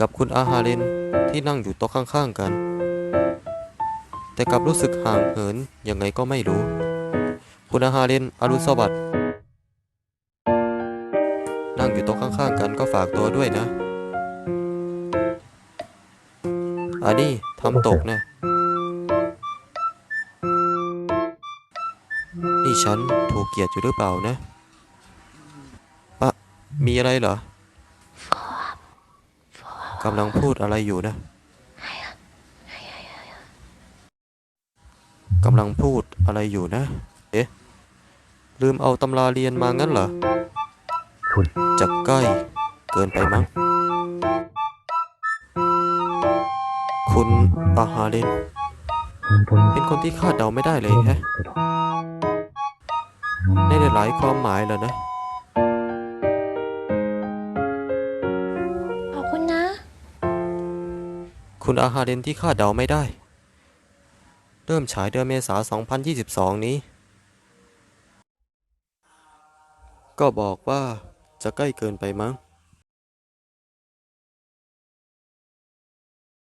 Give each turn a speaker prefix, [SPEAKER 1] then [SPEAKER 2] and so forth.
[SPEAKER 1] กับคุณอาฮาเรนที่นั่งอยู่โต๊ะข้างๆกัน แต่กลับรู้สึกห่างเหินยังไงก็ไม่รู้ คุณอาฮาเรนอรุณสวัสดิ์นั่งอยู่โต๊ะข้างๆกันก็ฝากตัวด้วยนะอันนี้ทำตกนะนี่ฉันถูกเกลียดอยู่หรือเปล่านะปะมีอะไรเหรอ กำลังพูดอะไรอยู่นะกำลังพูดอะไรอยู่นะ เอ๊ะ ลืมเอาตำราเรียนมางั้นเหรอ
[SPEAKER 2] คุณ
[SPEAKER 1] จะใกล้เกินไปมั้ง คุณอาฮาเรน
[SPEAKER 2] มันบน
[SPEAKER 1] เป็นคนที่คาดเดาไม่ได้เลยแฮะในหลายๆความหมายแล้วนะ คุณอาฮาเรนที่คาดเดาไม่ได้ เริ่มฉายเดือนเมษา 2022 นี้ ก็บอกว่าจะใกล้เกินไปมั้ง